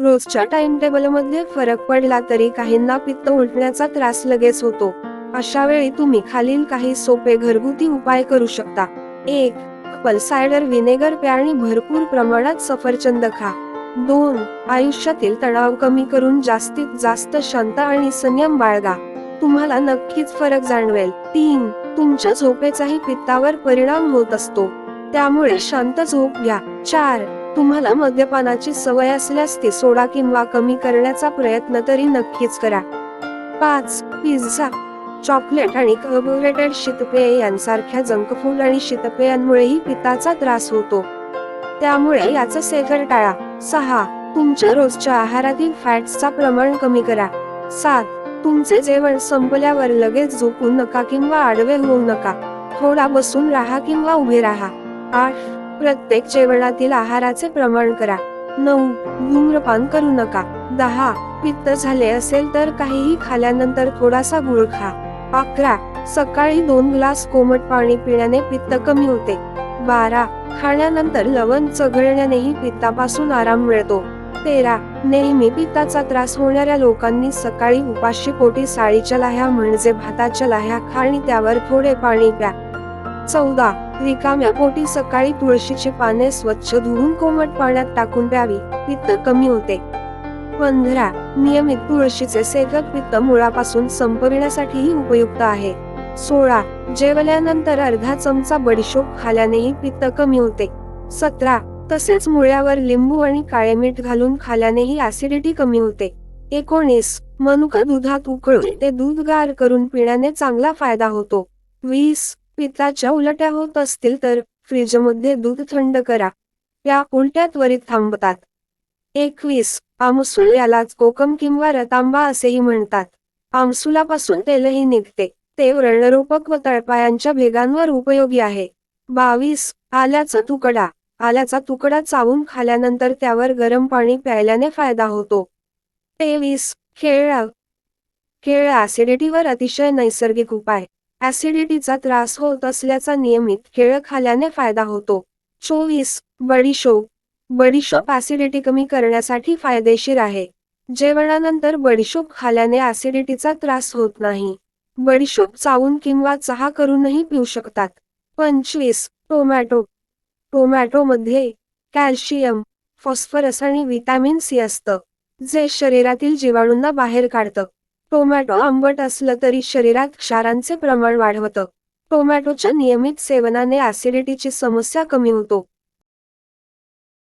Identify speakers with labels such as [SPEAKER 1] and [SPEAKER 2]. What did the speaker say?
[SPEAKER 1] रोजच्या टाइम टेबलमध्ये फरक पडला तरी काहींना पित्त उलटण्याचा त्रास लगेच होतो. अशा वेळी तुम्ही खालील काही सोपे घरगुती उपाय करू शकता. एक पलसायडर सायडर विनेगर प्या आणि भरपूर प्रमाणात सफरचंद खा. दोन आयुष्यातील तणाव कमी करून जास्तीत जास्त शांत आणि संयम बाळगा. तुम्हाला नक्कीच फरक जाणवेल. तीन तुमच्या झोपेचाही पित्तावर परिणाम होत असतो. त्यामुळे शांत झोप घ्या. चार तुम्हाला मद्यपानाची सवय असल्यास ती सोडा किंवा कमी करण्याचा प्रयत्न तरी नक्कीच करा. पाच पिझ्झा चॉकलेट आणि कार्बोरेटेड शीतपेय यांसारख्या जंक फूड आणि शीतपेयांमुळेही पित्ताचा त्रास होतो. त्यामुळे याचं सेकर टाळा. सहा तुमच्या रोजच्या आहारातील फॅट्सचा प्रमाण कमी करा. सात तुमचे जेवण संपल्यावर लगेच झोपू नका किंवा आडवे होऊ नका. थोडा बसून राहा किंवा उभे राहा. आठ प्रत्येक जेवणातील आहाराचे प्रमाण करा. नऊ धूम्रपान करू नका. दहा पित्त झाले असेल तर काहीही खाल्यानंतर थोडासा गुळ खा. अकरा सकाळी दोन ग्लास कोमट पाणी पिण्याने पित्त कमी होते. बारा खाण्यानंतर लवण चघळण्यानेही पित्तापासून आराम मिळतो. तेरा नेहमी पित्ताचा त्रास होणाऱ्या लोकांनी सकाळी उपाशी पोटी साळीच्या लाह्या म्हणजे भाताच्या लाह्या खा आणि त्यावर थोडे पाणी प्या. चौदा रिकाम्या पोटी सकाळी तुळशीची पाने स्वच्छ धुवून कोमट पाण्यात टाकून प्यावी पित्त कमी होते. पंधरा नियमित तुळशीचे सेवक पित्त मुळापासून संपविण्यासाठीही उपयुक्त आहे. सोळा जेवल्यानंतर अर्धा चमचा बडीशोप खाल्यानेही पित्त कमी होते. सतरा तसेच मुळ्यावर लिंबू आणि काळे मीठ घालून खाल्यानेही ऍसिडिटी कमी होते. एकोणीस मनुका दुधात उकळून ते दूध गार करून पिण्याने चांगला फायदा होतो. वीस पित्ताच्या उलट्या होत असतील तर फ्रीजमध्ये दूध थंड करा. या उलट्या त्वरित थांबतात? एकवीस. आमसूल यालाच कोकम किंवा रतांबा असेही म्हणतात. आमसुलापासून तेलही निघते. ते व्रणरोपक व तळपायांच्या भेगांवर उपयोगी आहे. बावीस. आल्याचा तुकडा. आल्याचा तुकडा चावून खाल्यानंतर त्यावर गरम पाणी प्यायल्याने फायदा होतो. तेवीस. केळ खेळ ऍसिडिटीवर अतिशय नैसर्गिक उपाय. ऍसिडिटीचा त्रास होत असल्याचा नियमित केळ खाल्याने फायदा होतो. चोवीस बडीशोप बडीशोप ऍसिडिटी कमी करण्यासाठी फायदेशीर आहे. जेवणानंतर बडीशोप खाल्याने ऍसिडिटीचा त्रास होत नाही. बडीशोप चावून किंवा चहा करूनही पिऊ शकतात. पंचवीस टोमॅटो. टोमॅटोमध्ये कॅल्शियम फॉस्फरस आणि व्हिटॅमिन सी असतं जे शरीरातील जीवाणूंना बाहेर काढतं. टोमॅटो आंबट असलं तरी शरीरात क्षारांचे प्रमाण वाढवतं. टोमॅटोच्या नियमित सेवनाने ऍसिडिटीची समस्या कमी होतो.